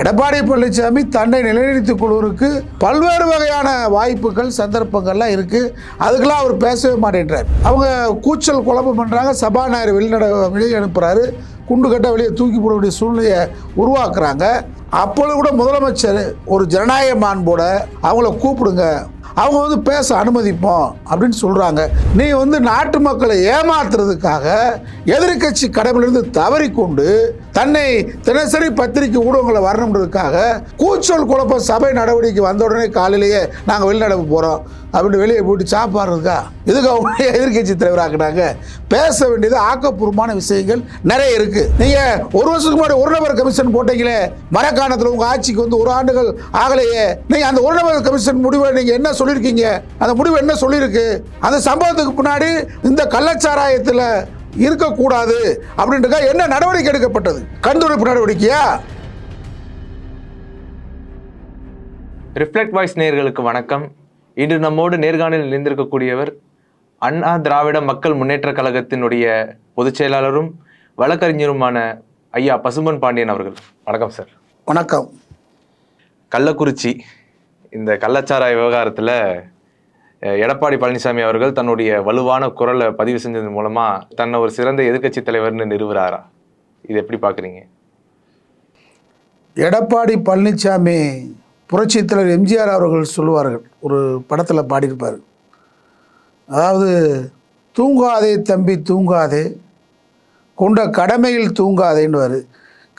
எடப்பாடி பழனிசாமி தன்னை நிலைநிறுத்திக் கொள்வதற்கு பல்வேறு வகையான வாய்ப்புகள் சந்தர்ப்பங்கள்லாம் இருக்குது அதுக்கெல்லாம் அவர் பேசவே மாட்டேன்றார். அவங்க கூச்சல் குழப்பம் பண்ணுறாங்க சபாநாயகர் வெளிநட வெளியே அனுப்புகிறாரு குண்டு கட்ட வெளியே தூக்கி போடக்கூடிய சூழ்நிலையை உருவாக்குறாங்க. அப்பொழுது கூட முதலமைச்சர் ஒரு ஜனநாயக மாண்போட அவங்கள கூப்பிடுங்க. அவங்க வந்து பேச அனுமதிப்போம் அப்படின்னு சொல்கிறாங்க நீ வந்து நாட்டு மக்களை ஏமாத்துறதுக்காக எதிர்க்கட்சி கடமையிலிருந்து தவறிக்கொண்டு தன்னை தினசரி பத்திரிகை ஊடகங்களை வரணுன்றதுக்காக கூச்சல் குழப்ப சபை நடவடிக்கை வந்த உடனே காலையிலேயே நாங்கள் வெளிநடப்பு போகிறோம் அப்படின்னு வெளியே போட்டு சாப்பாடுறதுக்கா? இதுக்கு அவங்க எதிர்க்கட்சி தலைவராக்குனாங்க பேச வேண்டியது ஆக்கப்பூர்வமான விஷயங்கள் நிறைய இருக்கு. நீங்க ஒரு வருஷத்துக்கு முன்னாடி ஒரு நபர் கமிஷன் போட்டீங்களே மரக்காணத்தில் உங்க ஆட்சிக்கு வந்து ஒரு ஆண்டுகள் ஆகலையே. நீங்க அந்த ஒரு நபர் கமிஷன் முடிவை நீங்க என்ன சொல்லியிருக்கீங்க? அந்த முடிவு என்ன சொல்லியிருக்கு? அந்த சம்பவத்துக்கு பின்னாடி இந்த கள்ளச்சாராயத்தில் இருக்கக்கூடாது அப்படின்றக்கா என்ன நடவடிக்கை எடுக்கப்பட்டது? கண்துடைப்பு நடவடிக்கையா? ரிஃப்ளெக்ட் வாய்ஸ் நேயர்களுக்கு வணக்கம். இன்று நம்மோடு நேர்காணலில் இணைந்திருக்கக்கூடியவர் அண்ணா திராவிட மக்கள் முன்னேற்ற கழகத்தினுடைய பொதுச் செயலாளரும் வழக்கறிஞருமான ஐயா பசும்பன் பாண்டியன் அவர்கள். வணக்கம் சார். வணக்கம். கள்ளக்குறிச்சி இந்த கள்ளச்சாராய விவகாரத்தில் எடப்பாடி பழனிசாமி அவர்கள் தன்னுடைய வலுவான குரலை பதிவு செஞ்சதன் மூலமா தன்னை ஒரு சிறந்த எதிர்க்கட்சி தலைவர்னு நிறுவுறாரா? இது எப்படி பார்க்குறீங்க? எடப்பாடி பழனிசாமி புரட்சித் தலைவர் எம்ஜிஆர் அவர்கள் சொல்லுவார்கள். ஒரு படத்தில் பாடியிருப்பார். அதாவது தூங்காதே தம்பி தூங்காதே. கொண்ட கடமையில் தூங்காதேன்னுவார்.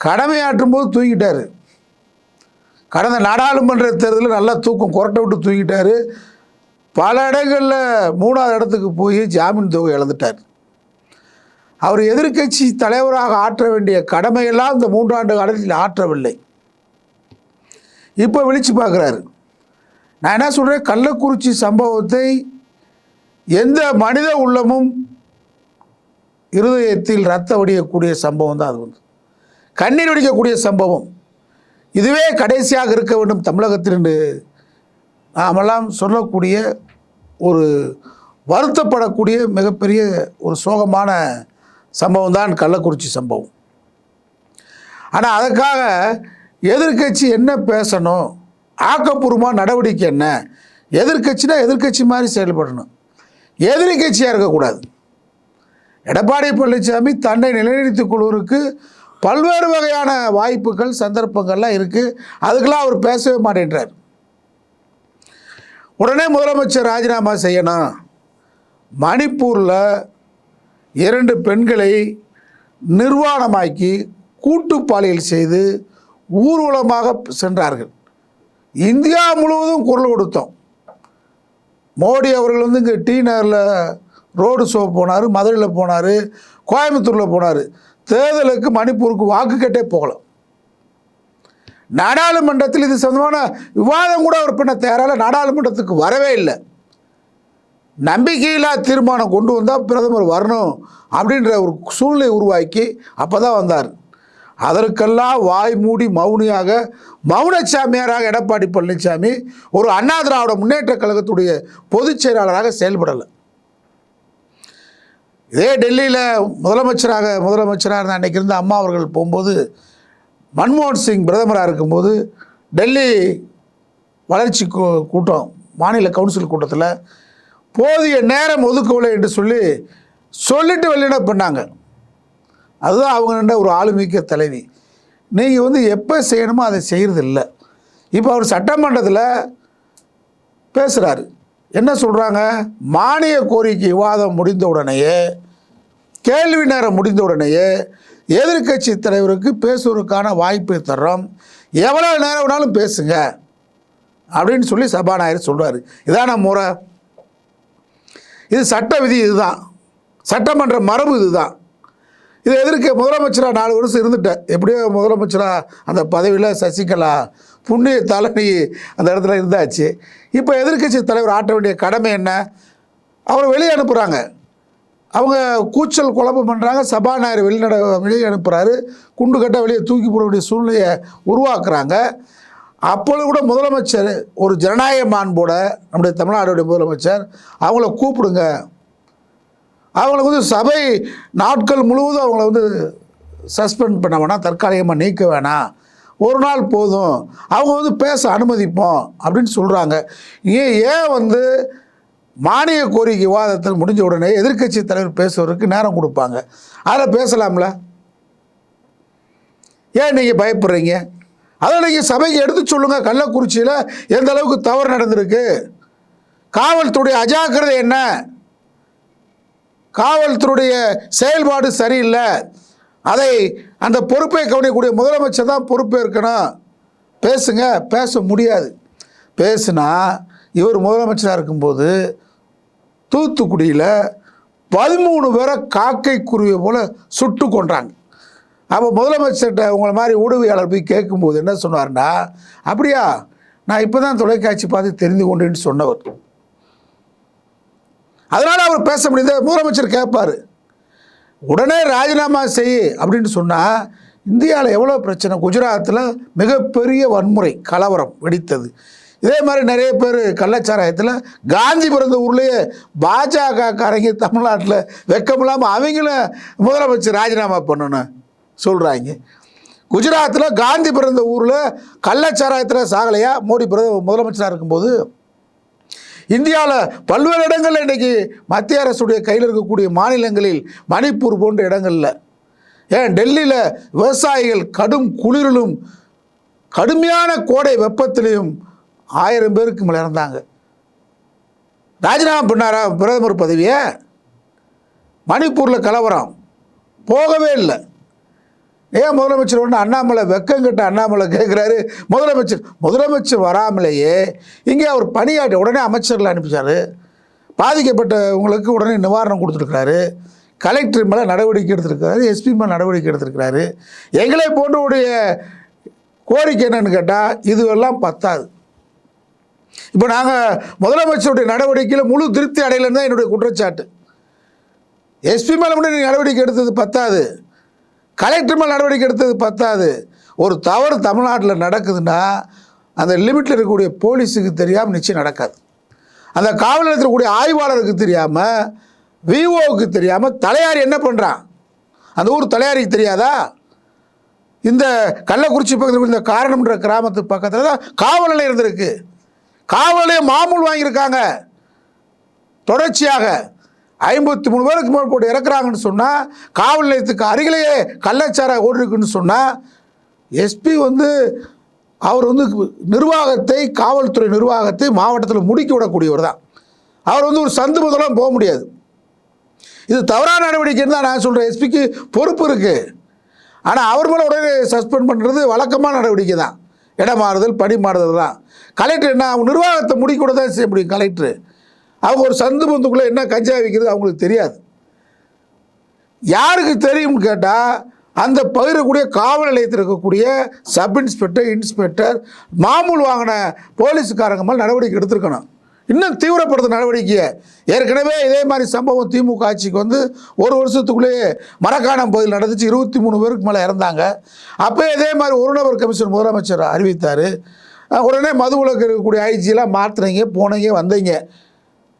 கடமையாற்றும் போது தூங்கிட்டார். கடந்த நாடாளுமன்ற தேர்தலில் நல்லா தூக்கம் கொரட்டை விட்டு தூங்கிட்டார். பல இடங்களில் மூணாவது இடத்துக்கு போய் ஜாமீன் தொகை இழந்துட்டார். அவர் எதிர்க்கட்சி தலைவராக ஆற்ற வேண்டிய கடமையெல்லாம் இந்த மூன்றாண்டு காலத்தில் ஆற்றவில்லை. இப்போ விழிச்சு பார்க்குறாரு நான் என்ன சொல்கிறேன் கள்ளக்குறிச்சி சம்பவத்தை எந்த மனித உள்ளமும் இருதயத்தில் ரத்த வடியக்கூடிய சம்பவம் தான் அது வந்து. கண்ணீர் வடிக்கக்கூடிய சம்பவம். இதுவே கடைசியாக இருக்க வேண்டும் தமிழகத்தில் என்று நாமெல்லாம் சொல்லக்கூடிய ஒரு வருத்தப்படக்கூடிய மிகப்பெரிய ஒரு சோகமான சம்பவம் தான் கள்ளக்குறிச்சி சம்பவம். ஆனால் அதற்காக எதிர்க்கட்சி என்ன பேசணும்? ஆக்கப்பூர்வமாக நடவடிக்கை என்ன? எதிர்கட்சினா எதிர்க்கட்சி மாதிரி செயல்படணும். எதிர்க்கட்சியாக இருக்கக்கூடாது. எடப்பாடி பழனிசாமி தன்னை நிலைநிறுத்திக் கொள்வதற்கு பல்வேறு வகையான வாய்ப்புகள் சந்தர்ப்பங்கள்லாம் இருக்குது அதுக்கெல்லாம் அவர் பேசவே மாட்டேன்றார். உடனே முதலமைச்சர் ராஜினாமா செய்யணும். மணிப்பூரில் இரண்டு பெண்களை நிர்வாணமாக்கி கூட்டு பாலியல் செய்து ஊர்வலமாக சென்றார்கள். இந்தியா முழுவதும் குரல் கொடுத்தோம். மோடி அவர்கள் வந்து இங்கே டி நகரில் ரோடு ஷோ போனார் மதுரையில் போனார் கோயம்புத்தூரில் போனார். தேர்தலுக்கு மணிப்பூருக்கு வாக்கு கேட்டே போகலாம் நாடாளுமன்றத்தில் இது சம்பந்தமான விவாதம் கூட அவர் பின்ன தயாரால நாடாளுமன்றத்துக்கு வரவே இல்லை. நம்பிக்கையில்லா தீர்மானம் கொண்டு வந்தால் பிரதமர் வரணும் அப்படின்ற ஒரு சூழ்நிலை உருவாக்கி அப்போ தான் வந்தார். அதற்கெல்லாம் வாய் மூடி மௌனியாக மௌனச்சாமியாராக எடப்பாடி பழனிசாமி ஒரு அண்ணா திராவிட முன்னேற்ற கழகத்துடைய பொதுச் செயலாளராக செயல்படலை. இதே டெல்லியில் முதலமைச்சராக முதலமைச்சராக இருந்த அன்னைக்கு இருந்த அம்மா அவர்கள் போகும்போது மன்மோகன் சிங் பிரதமராக இருக்கும்போது டெல்லி வளர்ச்சி கூ- கூட்டம் மாநில கவுன்சில் கூட்டத்தில் போதிய நேரம் ஒதுக்கவில்லை என்று சொல்லி சொல்லிட்டு வெளியிட பண்ணாங்க. அதுதான் அவங்க நின்ற ஒரு ஆளுமிக்க தலைவி. நீங்கள் வந்து எப்போ செய்யணுமோ அதை செய்கிறது இல்லை இப்போ அவர் சட்டமன்றத்தில் பேசுகிறாரு என்ன சொல்கிறாங்க மானிய கோரிக்கை விவாதம் முடிந்த உடனேயே கேள்வி நேரம் முடிந்த உடனேயே எதிர்க்கட்சி தலைவருக்கு பேசுவதற்கான வாய்ப்பை தர்றோம். எவ்வளோ நேரம் வேணாலும் பேசுங்க. அப்படின்னு சொல்லி சபாநாயகர் சொல்கிறார் இதான முறை இது சட்ட விதி இதுதான். சட்டமன்ற மரபு இதுதான். இது எதிர்க்க முதலமைச்சராக நாலு வருஷம் இருந்துட்டேன். எப்படியோ முதலமைச்சராக அந்த பதவியில் சசிகலா புண்ணிய தலைவி அந்த இடத்துல இருந்தாச்சு. இப்போ எதிர்க்கட்சி தலைவர் ஆட்ட வேண்டிய கடமை என்ன? அவரை வெளியே அனுப்புகிறாங்க அவங்க கூச்சல் குழப்பம் பண்ணுறாங்க சபாநாயகர் வெளிநட வெளியே அனுப்புகிறாரு குண்டு கட்ட வெளியே தூக்கி போடக்கூடிய சூழ்நிலையை உருவாக்குறாங்க. அப்பொழுது கூட முதலமைச்சர் ஒரு ஜனநாயக மாண்போட நம்முடைய தமிழ்நாடுடைய முதலமைச்சர் அவங்கள கூப்பிடுங்க. அவங்கள வந்து சபை நாட்கள் முழுவதும் அவங்கள வந்து சஸ்பெண்ட் பண்ண வேணாம் தற்காலிகமாக நீக்க வேணாம். ஒரு நாள் போதும். அவங்க வந்து பேச அனுமதிப்போம் அப்படின்னு சொல்கிறாங்க ஏன் ஏன் வந்து மானிய கோரிக்கை விவாதத்தில் முடிஞ்ச உடனே எதிர்க்கட்சி தலைவர் பேசுவதற்கு நேரம் கொடுப்பாங்க. அதில் பேசலாம்ல. ஏன் நீங்கள் பயப்படுறீங்க? அதை நீங்கள் சபைக்கு எடுத்து சொல்லுங்கள் கள்ளக்குறிச்சியில் எந்த அளவுக்கு தவறு நடந்திருக்கு? காவல்துறை அஜாக்கிரதை என்ன? காவல்துறையுடைய செயல்பாடு சரியில்லை. அதை அந்த பொறுப்பை கவனிக்கக்கூடிய முதலமைச்சர் தான் பொறுப்பேற்கணும் பேசுங்க பேச முடியாது. பேசுனா இவர் முதலமைச்சராக இருக்கும்போது தூத்துக்குடியில் பதிமூணு பேரை காக்கை குருவியை போல் சுட்டு கொன்றாங்க. அப்போ முதலமைச்சர்கிட்ட உங்களை மாதிரி ஊடகவியாளர் போய் கேட்கும்போது என்ன சொன்னார்னா அப்படியா நான் இப்போ தான் தொலைக்காட்சி பார்த்து தெரிந்து கொண்டேன்னு சொன்னவர். அதனால் அவர் பேச முடியுது முதலமைச்சர் கேட்பார் உடனே ராஜினாமா செய் அப்படின்னு சொன்னால் இந்தியாவில் எவ்வளோ பிரச்சனை? குஜராத்தில் மிகப்பெரிய வன்முறை கலவரம் வெடித்தது. இதே மாதிரி நிறைய பேர் கள்ளச்சாராயத்தில் காந்தி பிறந்த ஊர்லேயே பாஜக காரங்க தமிழ்நாட்டில் வெக்கமில்லாமல் அவங்களும் முதலமைச்சர் ராஜினாமா பண்ணணும் சொல்கிறாங்க குஜராத்தில் காந்தி பிறந்த ஊரில் கள்ளச்சாராயத்தில் சாகலையா? மோடி பிறந்த முதலமைச்சராக இருக்கும்போது இந்தியாவில் பல்வேறு இடங்களில் இன்றைக்கி மத்திய அரசுடைய கையில் இருக்கக்கூடிய மாநிலங்களில் மணிப்பூர் போன்ற இடங்களில். ஏன்? டெல்லியில் விவசாயிகள் கடும் குளிரிலும் கடுமையான கோடை வெப்பத்திலையும் ஆயிரம் பேருக்கு மேலே இறந்தாங்க. ராஜினாமா பண்ணாரா? பிரதமர் பதவியை? மணிப்பூரில் கலவரம். போகவே இல்லை. ஏன் முதலமைச்சர் ஒன்று அண்ணாமலை வெக்கங்கிட்ட அண்ணாமலை கேட்குறாரு முதலமைச்சர் முதலமைச்சர் வராமலேயே இங்கே அவர் பணியாட்டி உடனே அமைச்சரில் அனுப்பிச்சார். பாதிக்கப்பட்டவங்களுக்கு உடனே நிவாரணம் கொடுத்துருக்கிறாரு. கலெக்டர் மேலே நடவடிக்கை எடுத்திருக்கிறாரு எஸ்பி மேலே நடவடிக்கை எடுத்திருக்கிறாரு. எங்களை போன்றவுடைய கோரிக்கை என்னன்னு கேட்டால் இதுவெல்லாம் பத்தாது. இப்போ நாங்கள் முதலமைச்சருடைய நடவடிக்கையில் முழு திருப்தி அடையலைன்னு தான் என்னுடைய குற்றச்சாட்டு. எஸ்பி மேலே மட்டும் நடவடிக்கை எடுத்தது பத்தாது. கலெக்டர் மேல் நடவடிக்கை எடுத்தது பத்தாது. ஒரு தவறு தமிழ்நாட்டில் நடக்குதுன்னா அந்த லிமிட்டில் இருக்கக்கூடிய போலீஸுக்கு தெரியாமல் நிச்சயம் நடக்காது. அந்த காவல் நிலையத்தில் இருக்கக்கூடிய ஆய்வாளருக்கு தெரியாமல் விஓவுக்கு தெரியாமல் தலையாரி என்ன பண்ணுறான் அந்த ஊர் தலையாரிக்கு தெரியாதா? இந்த கள்ளக்குறிச்சி பக்கத்தில் இந்த காரணம்ன்ற கிராமத்து பக்கத்தில் தான் காவல் நிலையம் இருந்திருக்கு. காவல் நிலையம் மாமூல் வாங்கியிருக்காங்க. தொடர்ச்சியாக ஐம்பத்தி மூணு பேருக்கு மேல் போட்டு இறக்குறாங்கன்னு சொன்னால் காவல் நிலையத்துக்கு அருகிலேயே கள்ளச்சாரை ஓடிருக்குன்னு சொன்னால் எஸ்பி வந்து அவர் வந்து நிர்வாகத்தை காவல்துறை நிர்வாகத்தை மாவட்டத்தில் முடுக்கி விடக்கூடியவர் தான். அவர் வந்து ஒரு சந்து முதலாம் போக முடியாது. இது தவறான நடவடிக்கைன்னு தான் நான் சொல்கிறேன் எஸ்பிக்கு பொறுப்பு இருக்குது ஆனால் அவர் மேலே உடனே சஸ்பெண்ட் பண்ணுறது வழக்கமான நடவடிக்கை தான். இடமாறுதல் பணி மாறுதல் தான். கலெக்டர் என்ன நிர்வாகத்தை முடிக்கூட தான் செய்ய முடியும் கலெக்டர். அவங்க ஒரு சந்து பந்துக்குள்ளே என்ன கஞ்சா விற்கிறது அவங்களுக்கு தெரியாது. யாருக்கு தெரியும்னு கேட்டால் அந்த பகிரக்கூடிய காவல் நிலையத்தில் இருக்கக்கூடிய சப் இன்ஸ்பெக்டர் இன்ஸ்பெக்டர் மாமூல் வாங்கின போலீஸுக்காரங்க மேலே நடவடிக்கை எடுத்திருக்கணும். இன்னும் தீவிரப்படுத்த நடவடிக்கையை. ஏற்கனவே இதே மாதிரி சம்பவம் திமுக ஆட்சிக்கு வந்து ஒரு வருஷத்துக்குள்ளேயே மரக்காணம் பகுதியில் நடந்துச்சு. இருபத்தி மூணு பேருக்கு மேலே இறந்தாங்க. அப்போ இதே மாதிரி ஒரு நபர் கமிஷன் முதலமைச்சர் அறிவித்தார். உடனே மதுவிலக்கு இருக்கக்கூடிய ஐஜியெல்லாம் மாற்றுனீங்க போனீங்க வந்தீங்க.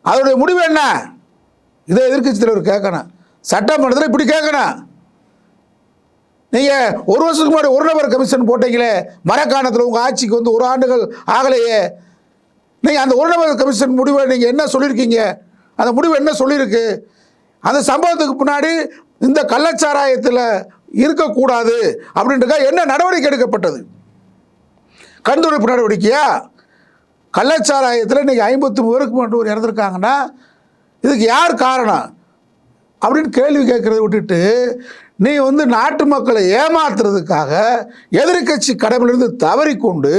அதோடைய முடிவு என்ன? இதை எதிர்கட்சி தலைவர் கேட்கணும். சட்டமன்றத்தில் இப்படி கேட்கணும். நீங்கள் ஒரு வருஷத்துக்கு முன்னாடி ஒரு நபர் கமிஷன் போட்டீங்களே மரக்காணத்தில் உங்கள் ஆட்சிக்கு வந்து ஒரு ஆண்டுகள் ஆகலையே. நீங்கள் அந்த ஒரு நபர் கமிஷன் முடிவை நீங்கள் என்ன சொல்லியிருக்கீங்க? அந்த முடிவு என்ன சொல்லியிருக்கு? அந்த சம்பவத்துக்கு பின்னாடி இந்த கள்ளச்சாராயத்தில் இருக்கக்கூடாது அப்படின்றக்கா என்ன நடவடிக்கை எடுக்கப்பட்டது? கண்துடைப்பு நடவடிக்கையா? கள்ளச்சாராயத்தில் இன்றைக்கி ஐம்பத்தி மூணு பேருக்கு மட்டும் ஒரு இறந்துருக்காங்கன்னா இதுக்கு யார் காரணம்? அப்படின்னு கேள்வி கேட்குறத விட்டுட்டு நீ வந்து நாட்டு மக்களை ஏமாத்துறதுக்காக எதிர்க்கட்சி கடமையிலிருந்து தவறிக்கொண்டு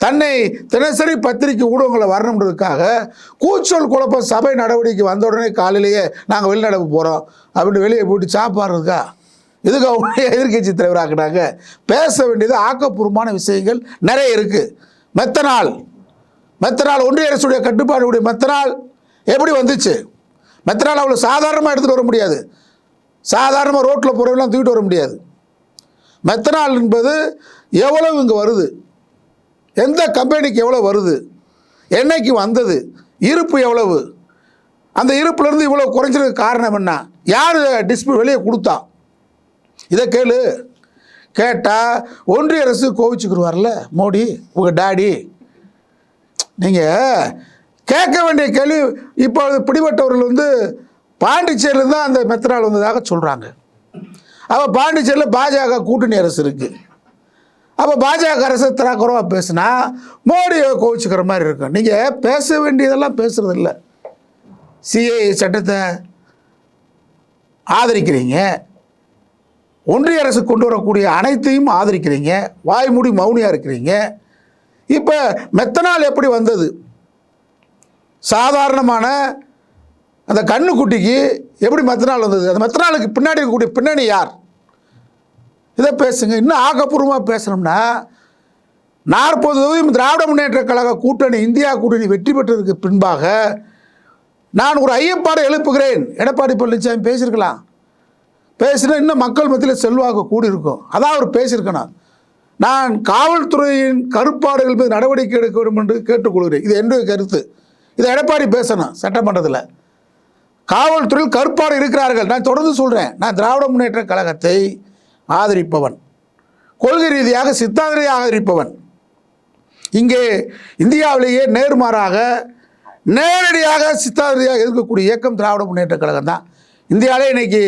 தன்னை தினசரி பத்திரிக்கை ஊடகங்களை வரணுன்றதுக்காக கூச்சல் குழப்பம் சபை நடவடிக்கை வந்த உடனே காலையிலேயே நாங்கள் வெளிநடப்பு போகிறோம் அப்படின்னு வெளியே போயிட்டு சாப்பாடுறதுக்கா இதுக்கு அவங்க எதிர்க்கட்சி தலைவராக்குனாங்க பேச வேண்டியது ஆக்கப்பூர்வமான விஷயங்கள் நிறைய இருக்குது மெத்தனால். மெத்தனால் ஒன்றிய அரசுடைய கட்டுப்பாடுடைய மெத்தனால் எப்படி வந்துச்சு? மெத்தனால் அவ்வளோ சாதாரணமாக எடுத்துகிட்டு வர முடியாது. சாதாரணமாக ரோட்டில் போகிறவங்களாம் தூக்கிட்டு வர முடியாது. மெத்தனால் என்பது எவ்வளவு இங்கே வருது? எந்த கம்பெனிக்கு எவ்வளோ வருது? என்னைக்கு வந்தது? இருப்பு எவ்வளவு? அந்த இருப்புலேருந்து இவ்வளோ குறைஞ்சதுக்கு காரணம் என்ன? யார் டிஸ்பியூட் வெளியே கொடுத்தா? இதை கேளு. கேட்டால் ஒன்றிய அரசு கோவிச்சுக்கிடுவார்ல மோடி உங்கள் டாடி. நீங்கள் கேட்க வேண்டிய கேள்வி இப்போ பிடிபட்டவர்கள் வந்து பாண்டிச்சேரியில் தான் அந்த மெத்தனால் வந்ததாக சொல்கிறாங்க அப்போ பாண்டிச்சேரியில் பாஜக கூட்டணி அரசு இருக்குது அப்போ பாஜக அரசு தராக்குறவா பேசுனா மோடியை கோவிச்சுக்கிற மாதிரி இருக்கும். நீங்கள் பேச வேண்டியதெல்லாம் பேசுகிறது இல்லை சிஏ சட்டத்தை ஆதரிக்கிறீங்க. ஒன்றிய அரசு கொண்டு வரக்கூடிய அனைத்தையும் ஆதரிக்கிறீங்க. வாய்மூடி மௌனியாக இருக்கிறீங்க. இப்போ மெத்தனால் எப்படி வந்தது? சாதாரணமான அந்த கண்ணுக்குட்டிக்கு எப்படி மெத்தனால் வந்தது? அந்த மெத்தனாலுக்கு பின்னாடி இருக்கக்கூடிய பின்னணி யார்? இதை பேசுங்க. இன்னும் ஆக்கப்பூர்வமாக பேசணும்னா நாற்பது தொகுதியும் திராவிட முன்னேற்ற கழக கூட்டணி இந்தியா கூட்டணி வெற்றி பெற்றதற்கு பின்பாக நான் ஒரு ஐயப்பாடை எழுப்புகிறேன். எடப்பாடி பழனிசாமி பேசியிருக்கலாம். பேசினா இன்னும் மக்கள் மத்தியில் செல்வாக்கு கூடியிருக்கும். அதான் அவர் பேசியிருக்கணும் நான் நான் காவல்துறையின் கருப்பாடுகள் மீது நடவடிக்கை எடுக்க வேண்டும் என்று கேட்டுக்கொள்கிறேன். இது என்னுடைய கருத்து. இதை எடப்பாடி பேசணும் சட்டமன்றத்தில். காவல்துறையில் கருப்பாடு இருக்கிறார்கள். நான் தொடர்ந்து சொல்கிறேன் நான் திராவிட முன்னேற்ற கழகத்தை ஆதரிப்பவன். கொள்கை ரீதியாக சித்தாந்த ஆதரிப்பவன். இங்கே இந்தியாவிலேயே நேர்மாறாக நேரடியாக சித்தாந்தரியாக இருக்கக்கூடிய இயக்கம் திராவிட முன்னேற்ற கழகம் தான் இந்தியாவிலே இன்னைக்கு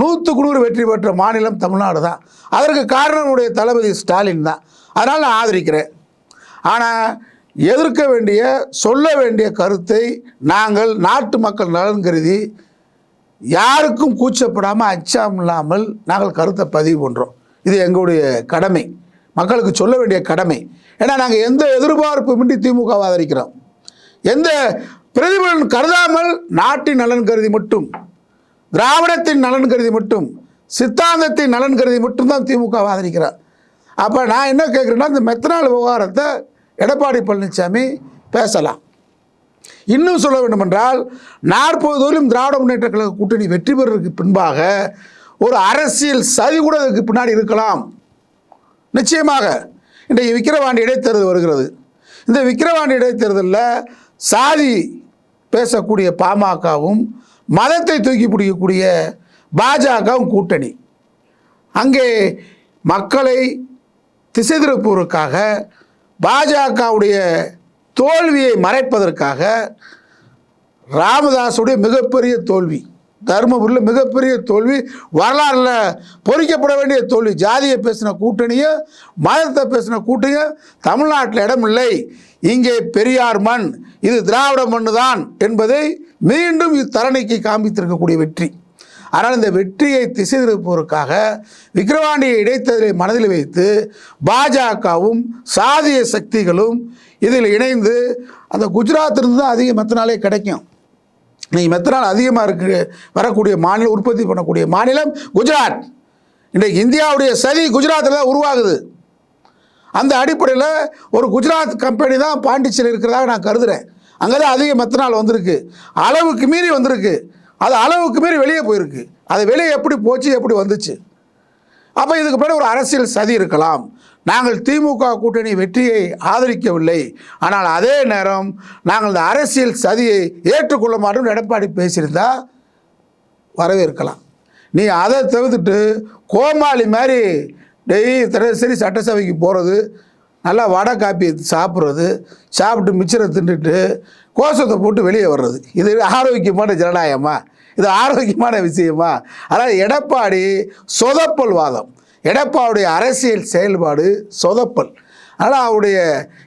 நூற்றுக்கு நூறு வெற்றி பெற்ற மாநிலம் தமிழ்நாடு தான். அதற்கு காரணம் தளபதி ஸ்டாலின் தான். அதனால் நான் ஆதரிக்கிறேன். ஆனால் எதிர்க்க வேண்டிய சொல்ல வேண்டிய கருத்தை நாங்கள் நாட்டு மக்கள் நலன் கருதி யாருக்கும் கூச்சப்படாமல் அச்சம் இல்லாமல் நாங்கள் கருத்தை பதிவு பண்ணுறோம் இது எங்களுடைய கடமை. மக்களுக்கு சொல்ல வேண்டிய கடமை. ஏன்னா நாங்கள் எந்த எதிர்பார்ப்புமின்றி திமுக ஆதரிக்கிறோம். எந்த பிரதிபலன் கருதாமல் நாட்டின் நலன் கருதி மட்டும் திராவிடத்தின் நலன் கருதி மட்டும் சித்தாந்தத்தின் நலன் கருதி மட்டும்தான் திமுக ஆதரிக்கிறார் அப்போ நான் என்ன கேட்குறேன்னா இந்த மெத்தனால் விவகாரத்தை எடப்பாடி பழனிசாமி பேசலாம். இன்னும் சொல்ல வேண்டுமென்றால் நாற்பது தொழிலும் திராவிட முன்னேற்ற கழக கூட்டணி வெற்றி பெறுவதற்கு பின்பாக ஒரு அரசியல் சதி கூட அதுக்கு பின்னாடி இருக்கலாம். நிச்சயமாக இன்றைக்கு விக்கிரவாண்டி இடைத்தேர்தல் வருகிறது. இந்த விக்கிரவாண்டி இடைத்தேர்தலில் சாதி பேசக்கூடிய பாமகவும் மதத்தை தூக்கி பிடிக்கக்கூடிய பாஜகவும் கூட்டணி. அங்கே மக்களை திசை திருப்புவதற்காக பாஜகவுடைய தோல்வியை மறைப்பதற்காக ராமதாஸுடைய மிகப்பெரிய தோல்வி தருமபுரியில் மிகப்பெரிய தோல்வி வரலாறில் பொறிக்கப்பட வேண்டிய தோல்வி ஜாதியை பேசின கூட்டணியும் மதத்தை பேசின கூட்டணியும் தமிழ்நாட்டில் இடமில்லை. இங்கே பெரியார் மண் இது திராவிட மண்ணு தான் என்பதை மீண்டும் இத்தரணிக்கு காண்பித்திருக்கக்கூடிய வெற்றி. ஆனால் இந்த வெற்றியை திசை திருப்பதற்காக விக்கிரவாண்டியை இடைத்தேர்தலை மனதில் வைத்து பாஜகவும் சாதிய சக்திகளும் இதில் இணைந்து அந்த குஜராத்திலிருந்து தான் அதிக நாளே கிடைக்கும். இன்றைக்கி மெத்த நாள் அதிகமாக இருக்கு வரக்கூடிய மாநிலம் உற்பத்தி பண்ணக்கூடிய மாநிலம் குஜராத். இன்றைக்கு இந்தியாவுடைய சதி குஜராத்தில் தான் உருவாகுது. அந்த அடிப்படையில் ஒரு குஜராத் கம்பெனி தான் பாண்டிச்சேரி இருக்கிறதாக நான் கருதுகிறேன் அங்கே தான் அதிக மெத்தனால் வந்திருக்கு. அளவுக்கு மீறி வந்திருக்கு. அது அளவுக்கு மீறி வெளியே போயிருக்கு. அது வெளியே எப்படி போச்சு எப்படி வந்துச்சு? அப்போ இதுக்கு பின்னாடி ஒரு அரசியல் சதி இருக்கலாம். நாங்கள் திமுக கூட்டணி வெற்றியை ஆதரிக்கவில்லை. ஆனால் அதே நேரம் நாங்கள் இந்த அரசியல் சதியை ஏற்றுக்கொள்ள மாட்டோம் எடப்பாடி பேசியிருந்தால் வரவேற்கலாம் நீ அதை தவிர்த்துட்டு கோமாளி மாதிரி டெய்லி தினசரி சட்டசபைக்கு போகிறது நல்லா வடை காப்பி சாப்பிட்றது சாப்பிட்டு மிச்சரை தின்னுட்டு கோஷத்தை போட்டு வெளியே வர்றது. இது ஆரோக்கியமான ஜனநாயகமா? இது ஆரோக்கியமான விஷயமா? அதாவது எடப்பாடி சொதப்பல் வாதம் எடப்பாவுடைய அரசியல் செயல்பாடு சொதப்பல். அதனால் அவருடைய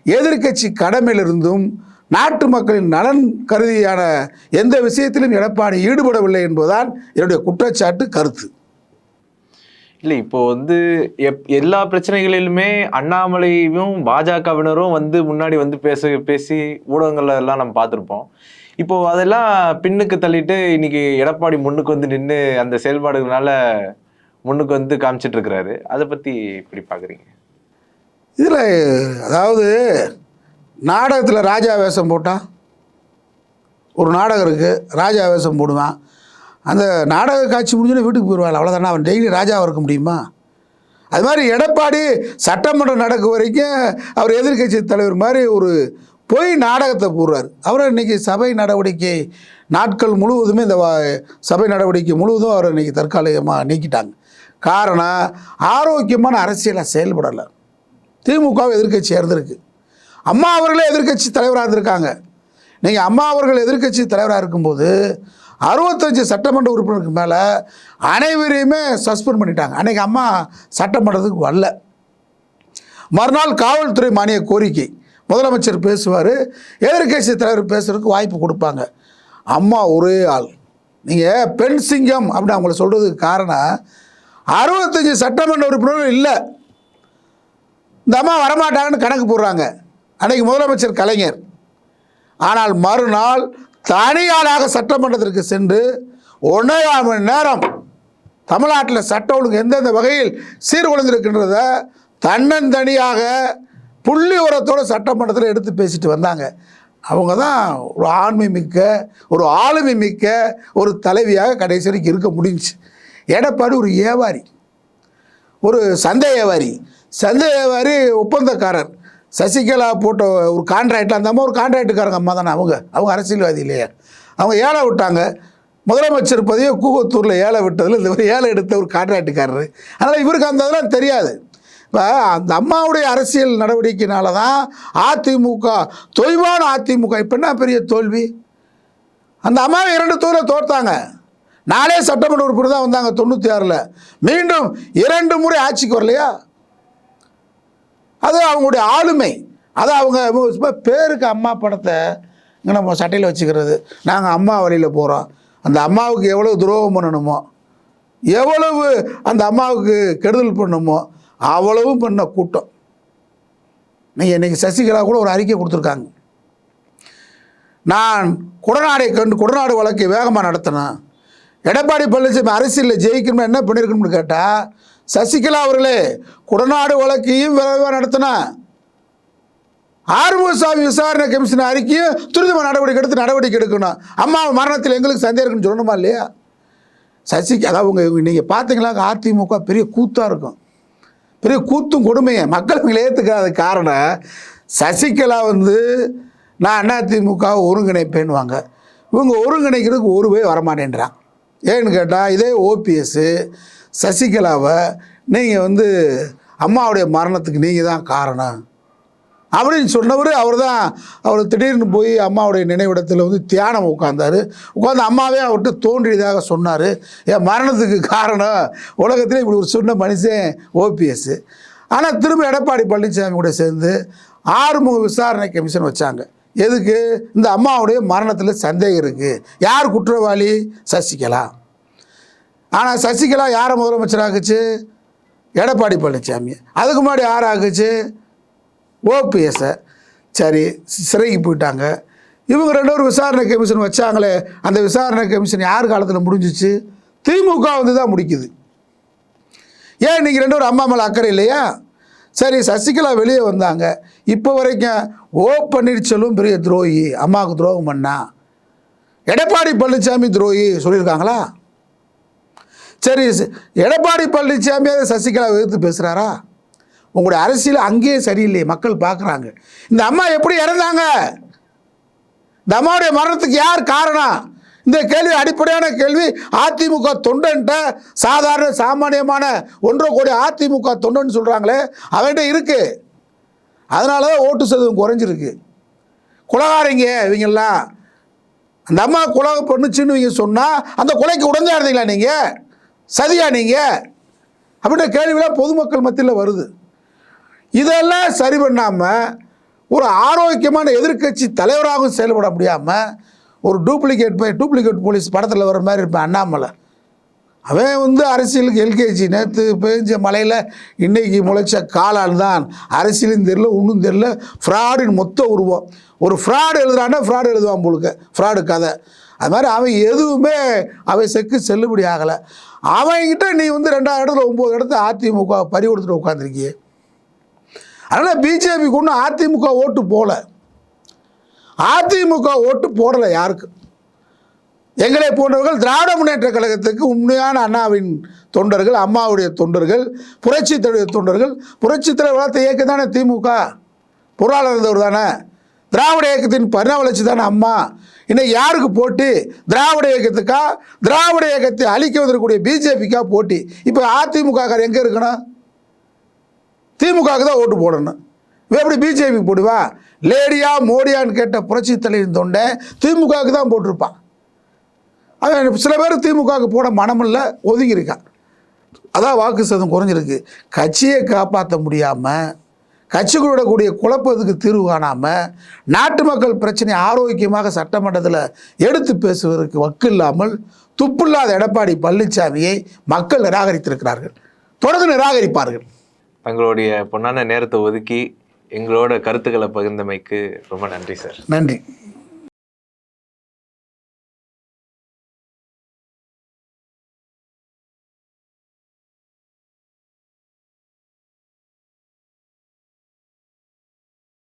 எதிர்க்கட்சி கடமையிலிருந்தும் நாட்டு மக்களின் நலன் கருதியான எந்த விஷயத்திலும் எடப்பாடி ஈடுபடவில்லை என்பதுதான் என்னுடைய குற்றச்சாட்டு கருத்து. இல்லை இப்போ வந்து எப் எல்லா பிரச்சனைகளிலுமே அண்ணாமலையும் பாஜகவினரும் வந்து முன்னாடி வந்து பேச பேசி ஊடகங்கள்ல எல்லாம் நம்ம பார்த்துருப்போம். இப்போ அதெல்லாம் பின்னுக்கு தள்ளிட்டு இன்னைக்கு எடப்பாடி முன்னுக்கு வந்து நின்று அந்த செயல்பாடுகளால முன்னுக்கு வந்து காமிச்சிட்டு இருக்கிறாரு. அதை பத்தி இப்படி பாக்குறீங்க இதில் அதாவது நாடகத்தில் ராஜா வேஷம் போட்டால் ஒரு நாடகம் இருக்குது ராஜா வேஷம் போடுவான். அந்த நாடக காட்சி முடிஞ்சோடனே வீட்டுக்கு போயிடுவாள். அவ்வளோதானே அவன் டெய்லி ராஜாவாக இருக்க முடியுமா? அது மாதிரி எடப்பாடி சட்டமன்றம் நடக்க வரைக்கும் அவர் எதிர்க்கட்சி தலைவர் மாதிரி ஒரு பொய் நாடகத்தை போடுறார். அவரை இன்றைக்கி சபை நடவடிக்கை நாட்கள் முழுவதுமே இந்த வா- சபை நடவடிக்கை முழுவதும் அவரை இன்றைக்கி தற்காலிகமாக நீக்கிட்டாங்க. காரணம் ஆரோக்கியமான அரசியலை செயல்படலை. திமுக எதிர்கட்சி இருந்திருக்கு அம்மா அவர்களே எதிர்க்கட்சி தலைவராக இருந்திருக்காங்க. நீங்கள் அம்மா அவர்கள் எதிர்க்கட்சி தலைவராக இருக்கும்போது அறுபத்தஞ்சு சட்டமன்ற உறுப்பினருக்கு மேலே அனைவரையுமே சஸ்பெண்ட் பண்ணிட்டாங்க. அன்றைக்கி அம்மா சட்டமன்றத்துக்கு வரல. மறுநாள் காவல்துறை மானிய கோரிக்கை. முதலமைச்சர் பேசுவார் எதிர்கட்சி தலைவர் பேசுகிறதுக்கு வாய்ப்பு கொடுப்பாங்க. அம்மா ஒரே ஆள். நீங்கள் பெண் சிங்கம் அப்படின்னு அவங்கள சொல்கிறதுக்கு காரணம் அறுபத்தஞ்சு சட்டமன்ற உறுப்பினர்கள் இல்லை. இந்த அம்மா வரமாட்டாங்கன்னு கணக்கு போடுறாங்க. அன்றைக்கி முதலமைச்சர் கலைஞர். ஆனால் மறுநாள் தனியாளாக சட்டமன்றத்திற்கு சென்று ஒன்றரை மணி நேரம் தமிழ்நாட்டில் சட்ட ஒழுங்கு எந்தெந்த வகையில் சீர்குலைந்திருக்கின்றத தன்னந்தனியாக புள்ளி உரத்தோட சட்டமன்றத்தில் எடுத்து பேசிட்டு வந்தாங்க. அவங்க தான் ஒரு ஆண்மை மிக்க ஒரு ஆளுமை மிக்க ஒரு தலைவியாக கடைசி வரைக்கும் இருக்க முடிஞ்சுச்சு எடப்பாடி ஒரு ஏவாரி ஒரு சந்தை வியாபாரி சந்தை ஏவாரி ஒப்பந்தக்காரர். சசிகலா போட்ட ஒரு கான்ட்ராக்டில் அந்த அம்மா ஒரு கான்ட்ராக்டுக்காரங்க அம்மா தானே அவங்க. அவங்க அரசியல்வாதி இல்லையா. அவங்க ஏழை விட்டாங்க. முதலமைச்சர் பதவியை கூவத்தூரில் ஏழை விட்டதில் இந்த ஒரு ஏழை எடுத்த ஒரு கான்ட்ராக்டுக்காரர் அதனால் இவருக்கு அந்த இதெல்லாம் தெரியாது. இப்போ அந்த அம்மாவுடைய அரசியல் நடவடிக்கையினால தான் அதிமுக தொய்வான அதிமுக. இப்போ என்ன பெரிய தோல்வி? அந்த அம்மாவை இரண்டு தூரில் தோர்த்தாங்க நாளே சட்டமன்ற உறுப்பினர் தான் வந்தாங்க தொண்ணூற்றி ஆறில். மீண்டும் இரண்டு முறை ஆட்சிக்கு வரலையா? அது அவங்களுடைய ஆளுமை. அது அவங்க சும்மா பேருக்கு அம்மா படத்தை இங்கே நம்ம சட்டையில் வச்சுக்கிறது. நாங்கள் அம்மா வழியில் போகிறோம் அந்த அம்மாவுக்கு எவ்வளோ துரோகம் பண்ணணுமோ எவ்வளவு அந்த அம்மாவுக்கு கெடுதல் பண்ணணுமோ அவ்வளவும் பண்ண கூட்டம். நீங்கள் இன்றைக்கி சசிகலா கூட ஒரு அறிக்கை கொடுத்துருக்காங்க. நான் குடநாடை கண்டு குடநாடு வழக்கை வேகமாக நடத்தினேன். எடப்பாடி பழனிசாமி அரசியலில் ஜெயிக்கணும்னு என்ன பண்ணியிருக்கணும்னு கேட்டால் சசிகலா அவர்களே குடநாடு வழக்கையும் விரைவாக நடத்தினேன் ஆறுமுகசாமி விசாரணை கமிஷன் அறிக்கையும் துரிதமாக நடவடிக்கை எடுத்து நடவடிக்கை எடுக்கணும். அம்மா மரணத்தில் எங்களுக்கு சந்தேகம் இருக்குன்னு சொல்லணுமா இல்லையா? சசிக்கு அதாவது உங்கள் நீங்கள் பார்த்தீங்களா அதிமுக பெரிய கூத்தாக இருக்கும். பெரிய கூத்தும் கொடுமையை. மக்கள் இவங்களை ஏற்றுக்காத காரணம் சசிகலா வந்து நான் அதிமுக ஒருங்கிணைப்பேன்னுவாங்க. இவங்க ஒருங்கிணைக்கிறதுக்கு ஒரு போய் வரமாட்டேன்றான். ஏன்னு கேட்டால் இதே ஓபிஎஸ்ஸு சசிகலாவை நீங்கள் வந்து அம்மாவுடைய மரணத்துக்கு நீங்கள் தான் காரணம். அப்படின்னு சொன்னவர் அவர் தான் அவர் திடீர்னு போய் அம்மாவுடைய நினைவிடத்தில் வந்து தியானம் உட்கார்ந்தாரு. உட்காந்து அம்மாவே அவர்கிட்ட தோன்றியதாக சொன்னார். என் மரணத்துக்கு காரணம். உலகத்தில் இப்படி ஒரு சொன்ன மனுஷன் ஓபிஎஸ். ஆனால் திரும்ப எடப்பாடி பழனிசாமி கூட சேர்ந்து ஆறுமுக விசாரணை கமிஷன் வச்சாங்க. எதுக்கு? இந்த அம்மாவுடைய மரணத்தில் சந்தேகம் இருக்குது யார் குற்றவாளி? சசிகலா. ஆனால் சசிகலா யாரை முதலமைச்சராக்குச்சு? எடப்பாடி பழனிசாமி அதுக்கு முன்னாடி யார் ஆக்குச்சு ஓபிஎஸ்ஸை சரி சிறைக்கு போயிட்டாங்க. இவங்க ரெண்டு பேரும் விசாரணை கமிஷன் வச்சாங்களே. அந்த விசாரணை கமிஷன் யார் காலத்தில் முடிஞ்சிச்சு? திமுக வந்து தான் முடிக்குது. ஏன் நீங்கள் ரெண்டு பேரும் அம்மா மேலே அக்கறை இல்லையா? சரி சசிகலா வெளியே வந்தாங்க. இப்போ வரைக்கும் ஓ பன்னீர்செல்வம் பெரிய துரோகி. அம்மாவுக்கு துரோகம் பண்ணா. எடப்பாடி பழனிசாமி துரோகி சொல்லியிருக்காங்களா? சரி எடப்பாடி எடப்பாடி அதை சசிகலா எதிர்த்து பேசுகிறாரா உங்களுடைய அரசியல் அங்கேயே சரியில்லையே மக்கள் பார்க்குறாங்க. இந்த அம்மா எப்படி இறந்தாங்க? இந்த அம்மாவுடைய மரணத்துக்கு யார் காரணம்? இந்த கேள்வி அடிப்படையான கேள்வி அதிமுக தொண்டன்ட்ட சாதாரண சாமானியமான ஒன்றரை கோடி அதிமுக தொண்டன்னு சொல்கிறாங்களே அவன்கிட்ட இருக்கு. அதனால தான் ஓட்டு சதவீதம் குறைஞ்சிருக்கு. குலகாரிங்க இவங்கெல்லாம். அந்த அம்மா குலக பண்ணுச்சுன்னு இவங்க சொன்னால் அந்த கொலைக்கு உடந்தா இருந்தீங்களா நீங்கள் சதியா நீங்கள் அப்படின்ற கேள்வியெல்லாம் பொதுமக்கள் மத்தியில் வருது. இதெல்லாம் சரி பண்ணாமல் ஒரு ஆரோக்கியமான எதிர்க்கட்சி தலைவராகவும் செயல்பட முடியாமல் ஒரு டூப்ளிகேட் போய் டூப்ளிகேட் போலீஸ் படத்தில் வர மாதிரி இருப்பேன் அண்ணாமலை. அவன் வந்து அரசியலுக்கு எல்கேஜி நேற்று பெஞ்ச மலையில் இன்றைக்கி முளைச்ச காலால் தான் அரசியலும் தெரில ஒன்றும் தெரில ஃப்ராடின் மொத்த உருவம். ஒரு ஃப்ராடு எழுதுறான்னா ஃப்ராடு எழுதுவான் போலுக்கு. ஃப்ராடு கதை. அது மாதிரி அவன் எதுவுமே அவன் செக்கு செல்லுபடி ஆகலை. அவன்கிட்ட நீ வந்து ரெண்டாயிரம் இடத்துல ஒம்பது இடத்துல அதிமுக பறி கொடுத்துட்டு உட்காந்துருக்கியே அதனால் பிஜேபிக்கு ஒன்றும் அதிமுக ஓட்டு போகல அதிமுக ஓட்டு போடலை யாருக்கு? எங்களை போன்றவர்கள் திராவிட முன்னேற்ற கழகத்துக்கு உண்மையான அண்ணாவின் தொண்டர்கள் அம்மாவுடைய தொண்டர்கள் புரட்சி தலைவர் தொண்டர்கள் புரட்சி தலைவர் வளர்த்த இயக்கம் தானே திமுக? பொருளாளர் இருந்தவர் தானே? திராவிட இயக்கத்தின் பரிணாம வளர்ச்சி தானே அம்மா. இன்னைக்கு யாருக்கு போட்டி? திராவிட இயக்கத்துக்கா? திராவிட இயக்கத்தை அழிக்க வந்திருக்கக்கூடிய பிஜேபிக்கா போட்டி? இப்போ அதிமுக எங்கே இருக்கணும்? திமுகவுக்கு தான் ஓட்டு போடணும். எப்படி பிஜேபி போடுவா? லேடியா மோடியான்னு கேட்ட புரட்சி தலைவரின் தொண்டை திமுகவுக்கு தான் போட்டிருப்பான். அவன் சில பேர் திமுகவுக்கு போட மனமில்ல ஒதுங்கியிருக்கான் அதான் வாக்கு சதம் குறைஞ்சிருக்கு. கட்சியை காப்பாற்ற முடியாமல் கட்சிகளோட கூடிய குழப்பத்துக்கு தீர்வு காணாமல் நாட்டு மக்கள் பிரச்சனை ஆரோக்கியமாக சட்டமன்றத்தில் எடுத்து பேசுவதற்கு வக்கு இல்லாமல் துப்பில்லாத எடப்பாடி பழனிசாமியை மக்கள் நிராகரித்திருக்கிறார்கள். தொடர்ந்து நிராகரிப்பார்கள். தங்களுடைய பொன்னான நேரத்தை ஒதுக்கி எங்களோட கருத்துக்களை பகிர்ந்தமைக்கு ரொம்ப நன்றி சார். நன்றி.